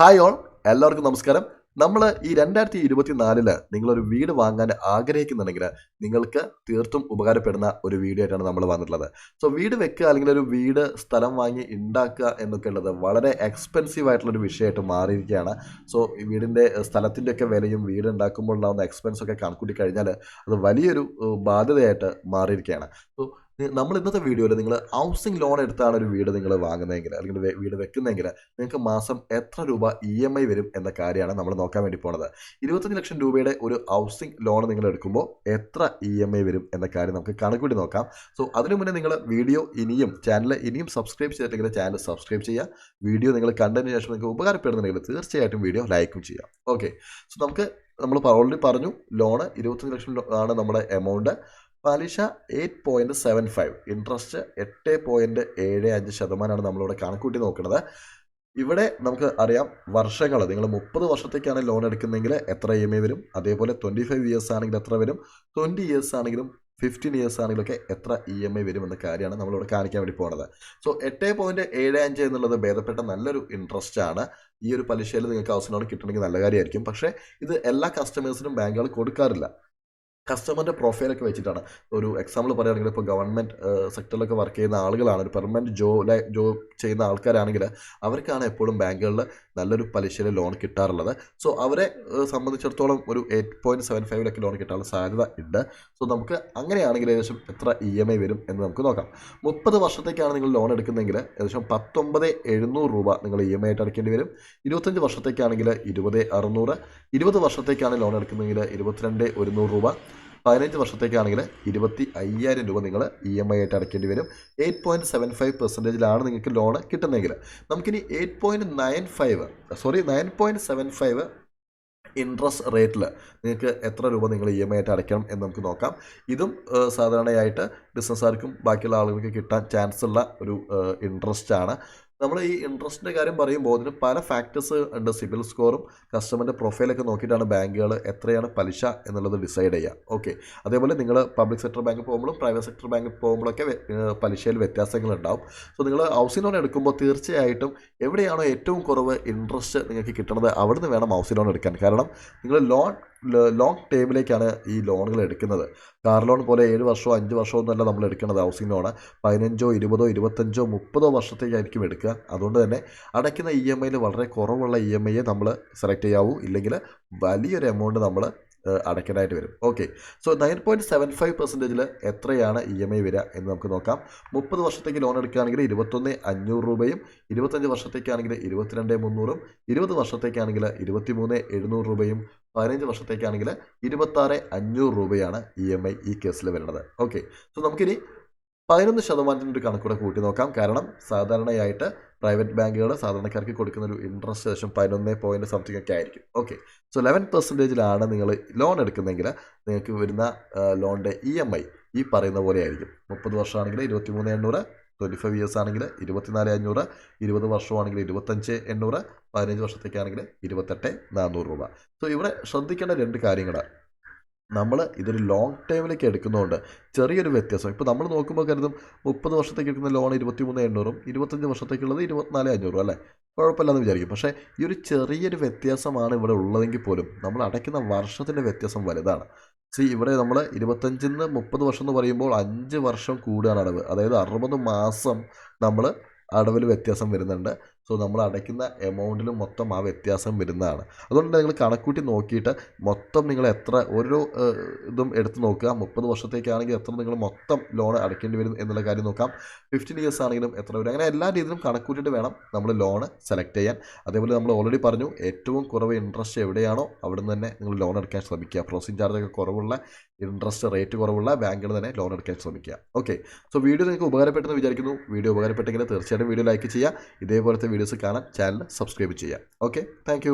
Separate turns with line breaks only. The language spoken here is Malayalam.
ഹായ് ഓൾ എല്ലാവർക്കും നമസ്കാരം. നമ്മൾ ഈ രണ്ടായിരത്തി ഇരുപത്തി നാലിൽ നിങ്ങളൊരു വീട് വാങ്ങാൻ ആഗ്രഹിക്കുന്നുണ്ടെങ്കിൽ നിങ്ങൾക്ക് തീർത്തും ഉപകാരപ്പെടുന്ന ഒരു വീഡിയോ ആയിട്ടാണ് നമ്മൾ വന്നിട്ടുള്ളത്. സോ വീട് വെക്കുക അല്ലെങ്കിൽ ഒരു വീട് സ്ഥലം വാങ്ങി ഉണ്ടാക്കുക എന്നൊക്കെ ഉള്ളത് വളരെ എക്സ്പെൻസീവ് ആയിട്ടുള്ള ഒരു വിഷയമായിട്ട് മാറിയിരിക്കുകയാണ്. സോ ഈ വീടിന്റെ സ്ഥലത്തിന്റെ ഒക്കെ വിലയും വീട് ഉണ്ടാക്കുമ്പോൾ ഉണ്ടാകുന്ന എക്സ്പെൻസൊക്കെ കണക്കൂട്ടി കഴിഞ്ഞാൽ അത് വലിയൊരു ബാധ്യതയായിട്ട് മാറിയിരിക്കുകയാണ്. സോ നമ്മൾ ഇന്നത്തെ വീഡിയോയിൽ നിങ്ങൾ ഹൗസിംഗ് ലോൺ എടുത്താണ് ഒരു വീട് നിങ്ങൾ വാങ്ങുന്നതെങ്കിൽ അല്ലെങ്കിൽ വീട് വെക്കുന്നതെങ്കിൽ നിങ്ങൾക്ക് മാസം എത്ര രൂപ ഇ എം ഐ വരും എന്ന കാര്യമാണ് നമ്മൾ നോക്കാൻ വേണ്ടി പോണത്. ഇരുപത്തഞ്ച് ലക്ഷം രൂപയുടെ ഒരു ഹൗസിംഗ് ലോൺ നിങ്ങൾ എടുക്കുമ്പോൾ എത്ര ഇ എം ഐ വരും എന്ന കാര്യം നമുക്ക് കണക്കൂട്ടി നോക്കാം. സോ അതിനു മുന്നേ നിങ്ങൾ വീഡിയോ ഇനിയും ചാനൽ ഇനിയും സബ്സ്ക്രൈബ് ചെയ്തിട്ടില്ലെങ്കിൽ ചാനൽ സബ്സ്ക്രൈബ് ചെയ്യുക. വീഡിയോ നിങ്ങൾ കണ്ടതിന് ശേഷം നിങ്ങൾക്ക് ഉപകാരപ്പെടുന്നുണ്ടെങ്കിൽ തീർച്ചയായിട്ടും വീഡിയോ ലൈക്കും ചെയ്യാം. ഓക്കെ സോ നമുക്ക് നമ്മൾ ഓൾറെഡി പറഞ്ഞു ലോണ് ഇരുപത്തഞ്ച് ലക്ഷം ആണ് നമ്മുടെ എമൗണ്ട് പലിശ eight point seven five interest എട്ട് പോയിന്റ് ഏഴ് അഞ്ച് ശതമാനമാണ് നമ്മളിവിടെ കണക്കൂട്ടി നോക്കുന്നത്. ഇവിടെ നമുക്ക് അറിയാം വർഷങ്ങൾ നിങ്ങൾ മുപ്പത് വർഷത്തേക്കാണ് ലോൺ എടുക്കുന്നതെങ്കിൽ എത്ര ഇ എം ഐ വരും? അതേപോലെ ട്വന്റി ഫൈവ് ഇയേഴ്സ് ആണെങ്കിൽ എത്ര വരും? ട്വന്റി ഇയേഴ്സ് ആണെങ്കിലും ഫിഫ്റ്റീൻ ഇയേഴ്സ് ആണെങ്കിലൊക്കെ എത്ര ഇ എം ഐ വരുമെന്ന കാര്യമാണ് നമ്മളിവിടെ കാണിക്കാൻ വേണ്ടി പോകുന്നത് സോ എട്ട് പോയിന്റ് ഏഴ് അഞ്ച് എന്നുള്ളത് ഭേദപ്പെട്ട നല്ലൊരു ഇൻട്രസ്റ്റ് ആണ്. ഈ ഒരു പലിശയിൽ നിങ്ങൾക്ക് ഹൗസിനോട് കിട്ടണമെങ്കിൽ നല്ല കാര്യമായിരിക്കും. പക്ഷേ ഇത് എല്ലാ കസ്റ്റമേഴ്സിനും ബാങ്കുകൾ കൊടുക്കാറില്ല. കസ്റ്റമറിന്റെ പ്രൊഫൈലൊക്കെ വെച്ചിട്ടാണ്. ഒരു എക്സാമ്പിൾ പറയുകയാണെങ്കിൽ ഇപ്പോൾ ഗവൺമെന്റ് സെക്ടറിലൊക്കെ വർക്ക് ചെയ്യുന്ന ആളുകളാണ്. ഒരു പെർമനന്റ് ജോ ജോബ് ചെയ്യുന്ന ആൾക്കാരാണെങ്കിൽ അവർക്കാണ് എപ്പോഴും ബാങ്കുകളിൽ നല്ലൊരു പലിശയിൽ ലോൺ കിട്ടാറുള്ളത്. സോ അവരെ സംബന്ധിച്ചിടത്തോളം ഒരു എയ്റ്റ് പോയിന്റ് സെവൻ ഫൈവിലൊക്കെ ലോൺ കിട്ടാനുള്ള സാധ്യത ഉണ്ട്. സോ നമുക്ക് അങ്ങനെയാണെങ്കിൽ ഏകദേശം എത്ര ഇ എം ഐ വരും എന്ന് നമുക്ക് നോക്കാം. മുപ്പത് വർഷത്തേക്കാണ് നിങ്ങൾ ലോൺ എടുക്കുന്നതെങ്കിൽ ഏകദേശം പത്തൊമ്പത് എഴുന്നൂറ് രൂപ നിങ്ങൾ ഇ എം ഐ ആയിട്ട് അടയ്ക്കേണ്ടി വരും. ഇരുപത്തഞ്ച് വർഷത്തേക്കാണെങ്കിൽ ഇരുപത് അറുന്നൂറ്. ഇരുപത് വർഷത്തേക്കാണ് ലോൺ എടുക്കുന്നതെങ്കിൽ ഇരുപത്തിരണ്ട് ഒരുന്നൂറ് രൂപ. പതിനഞ്ച് വർഷത്തേക്കാണെങ്കിൽ ഇരുപത്തി അയ്യായിരം രൂപ നിങ്ങൾ ഇ എം ഐ ആയിട്ട് അടയ്ക്കേണ്ടി വരും. എയ്റ്റ് പോയിന്റ് സെവൻ ഫൈവ് പെർസെന്റേജിലാണ് നിങ്ങൾക്ക് ലോൺ കിട്ടുന്നതെങ്കിൽ നമുക്കിനി eight point nine five sorry nine point seven five interest റേറ്റിൽ നിങ്ങൾക്ക് എത്ര രൂപ നിങ്ങൾ ഇ എം ഐ ആയിട്ട് അടയ്ക്കണം എന്ന് നമുക്ക് നോക്കാം. ഇതും സാധാരണയായിട്ട് ബിസിനസ്സുകാർക്കും ബാക്കിയുള്ള ആളുകൾക്ക് കിട്ടാൻ ചാൻസ് ഉള്ള ഒരു ഇൻട്രസ്റ്റ് ആണ്. നമ്മൾ ഈ ഇൻട്രസ്റ്റിന്റെ കാര്യം പറയുമ്പോൾ അതിന് പല ഫാക്ടേഴ്സ് ഉണ്ട്. സിബിൽ സ്കോറും കസ്റ്റമറിന്റെ പ്രൊഫൈലൊക്കെ നോക്കിയിട്ടാണ് ബാങ്കുകൾ എത്രയാണ് പലിശ എന്നുള്ളത് ഡിസൈഡ് ചെയ്യുക. ഓക്കെ അതേപോലെ നിങ്ങൾ പബ്ലിക് സെക്ടർ ബാങ്കിൽ പോകുമ്പോഴും പ്രൈവറ്റ് സെക്ടർ ബാങ്കിൽ പോകുമ്പോഴൊക്കെ പലിശയിൽ വ്യത്യാസങ്ങളുണ്ടാവും. സോ നിങ്ങൾ ഹൗസിംഗ് ലോൺ എടുക്കുമ്പോൾ തീർച്ചയായിട്ടും എവിടെയാണോ ഏറ്റവും കുറവ് ഇൻട്രസ്റ്റ് നിങ്ങൾക്ക് കിട്ടുന്നത് അവിടുന്ന് വേണം ഹൗസിംഗ് ലോൺ എടുക്കാൻ. കാരണം നിങ്ങൾ ലോൺ ലോങ് ടൈമിലേക്കാണ് ഈ ലോണുകൾ എടുക്കുന്നത്. കാർ ലോൺ പോലെ ഏഴ് വർഷമോ അഞ്ച് വർഷമോ ഒന്നല്ല നമ്മൾ എടുക്കുന്നത് ഹൗസിംഗ് ലോണ് പതിനഞ്ചോ ഇരുപതോ ഇരുപത്തഞ്ചോ മുപ്പതോ വർഷത്തേക്കായിരിക്കും എടുക്കുക. അതുകൊണ്ട് തന്നെ അടയ്ക്കുന്ന ഇ എം ഐയിൽ വളരെ കുറവുള്ള ഇ എം ഐയെ നമ്മൾ സെലക്ട് ചെയ്യാവൂ. ഇല്ലെങ്കിൽ വലിയൊരു എമൗണ്ട് നമ്മൾ അടയ്ക്കേണ്ടതായിട്ട് വരും. Okay so nine point seven five പെർസെന്റേജിൽ എത്രയാണ് ഇ എം ഐ വരിക എന്ന് നമുക്ക് നോക്കാം. മുപ്പത് വർഷത്തേക്ക് ലോൺ എടുക്കുകയാണെങ്കിൽ ഇരുപത്തൊന്ന് അഞ്ഞൂറ് രൂപയും ഇരുപത്തഞ്ച് വർഷത്തേക്കാണെങ്കിൽ ഇരുപത്തിരണ്ട് മുന്നൂറും ഇരുപത് വർഷത്തേക്കാണെങ്കിൽ ഇരുപത്തി മൂന്ന് എഴുന്നൂറ് രൂപയും പതിനഞ്ച് വർഷത്തേക്കാണെങ്കിൽ ഇരുപത്താറ് അഞ്ഞൂറ് രൂപയാണ് ഇ എം ഐ ഈ കേസിൽ വരുന്നത്. ഓക്കെ സോ നമുക്കിനി പതിനൊന്ന് ശതമാനത്തിന്റെ ഒരു കണക്കൂടെ കൂട്ടി നോക്കാം. കാരണം സാധാരണയായിട്ട് പ്രൈവറ്റ് ബാങ്കുകൾ സാധാരണക്കാർക്ക് കൊടുക്കുന്ന ഒരു ഇൻട്രസ്റ്റ് ഏകദേശം പതിനൊന്ന് പോയിന്റ് സംതിങ് ഒക്കെ ആയിരിക്കും. ഓക്കെ സോ ലെവൻ പെർസെന്റേജിലാണ് നിങ്ങൾ ലോൺ എടുക്കുന്നതെങ്കിൽ നിങ്ങൾക്ക് വരുന്ന ലോണിന്റെ ഇ എം ഐ ഈ പറയുന്ന പോലെ ആയിരിക്കും. മുപ്പത് വർഷമാണെങ്കിൽ ഇരുപത്തി മൂന്ന് എണ്ണൂറ് ട്വന്റി ഫൈവ് ഇയേഴ്സ് ആണെങ്കിൽ ഇരുപത്തിനാല് അഞ്ഞൂറ് ഇരുപത് വർഷമാണെങ്കിൽ ഇരുപത്തഞ്ച് എണ്ണൂറ് പതിനഞ്ച് വർഷത്തേക്കാണെങ്കിൽ ഇരുപത്തെട്ട് നാനൂറ് രൂപ. സോ ഇവിടെ ശ്രദ്ധിക്കേണ്ട രണ്ട് കാര്യങ്ങൾ നമ്മൾ ഇതൊരു ലോങ് ടൈമിലേക്ക് എടുക്കുന്നതുകൊണ്ട് ചെറിയൊരു വ്യത്യാസം. ഇപ്പോൾ നമ്മൾ നോക്കുമ്പോൾ കരുതും മുപ്പത് വർഷത്തേക്ക് എടുക്കുന്ന ലോൺ ഇരുപത്തി മൂന്ന് എണ്ണൂറും ഇരുപത്തഞ്ച് വർഷത്തേക്കുള്ളത് ഇരുപത്തിനാല് അഞ്ഞൂറും അല്ലേ? കുഴപ്പമില്ലെന്ന് വിചാരിക്കും. പക്ഷേ ഈ ഒരു ചെറിയൊരു വ്യത്യാസമാണ് ഇവിടെ ഉള്ളതെങ്കിൽ പോലും നമ്മൾ അടയ്ക്കുന്ന വർഷത്തിന്റെ വ്യത്യാസം വലുതാണ്. സി ഇവിടെ നമ്മൾ ഇരുപത്തഞ്ചിൽ നിന്ന് മുപ്പത് വർഷം എന്ന് പറയുമ്പോൾ അഞ്ച് വർഷം കൂടുകയാണ് അടവ്. അതായത് അറുപത് മാസം നമ്മൾ അടവിൽ വ്യത്യാസം വരുന്നുണ്ട്. സോ നമ്മൾ അടയ്ക്കുന്ന എമൗണ്ടിൽ മൊത്തം ആ വ്യത്യാസം വരുന്നതാണ്. അതുകൊണ്ട് നിങ്ങൾ കണക്കൂട്ടി നോക്കിയിട്ട് മൊത്തം നിങ്ങൾ എത്ര ഓരോ ഇതും എടുത്ത് നോക്കുക. മുപ്പത് വർഷത്തേക്കാണെങ്കിൽ എത്ര നിങ്ങൾ മൊത്തം ലോൺ അടയ്ക്കേണ്ടി വരും എന്നുള്ള കാര്യം നോക്കാം. ഫിഫ്റ്റീൻ ഇയേഴ്സ് ആണെങ്കിലും എത്ര വരും. അങ്ങനെ എല്ലാ രീതിയിലും കണക്കൂട്ടിയിട്ട് വേണം നമ്മൾ ലോൺ സെലക്ട് ചെയ്യാൻ. അതേപോലെ നമ്മൾ ഓൾറെഡി പറഞ്ഞു ഏറ്റവും കുറവ് ഇൻട്രസ്റ്റ് എവിടെയാണോ അവിടെ നിന്ന് തന്നെ നിങ്ങൾ ലോൺ എടുക്കാൻ ശ്രമിക്കുക. പ്രോസസ്സിംഗ് ചാർജൊക്കെ കുറവുള്ള ഇൻട്രസ്റ്റ് റേറ്റ് കുറവുള്ള ബാങ്കിൽ തന്നെ ലോൺ എടുക്കാൻ ശ്രമിക്കുക. ഓക്കെ സോ വീഡിയോ നിങ്ങൾക്ക് ഉപകാരപ്പെട്ടെന്ന് വിചാരിക്കുന്നു. വീഡിയോ ഉപകാരപ്പെട്ടെങ്കിൽ തീർച്ചയായിട്ടും വീഡിയോ ലൈക്ക് ചെയ്യുക. ഇതേപോലത്തെ വീഡിയോസ് കാണാൻ ചാനൽ സബ്സ്ക്രൈബ് ചെയ്യാം ഓക്കെ താങ്ക്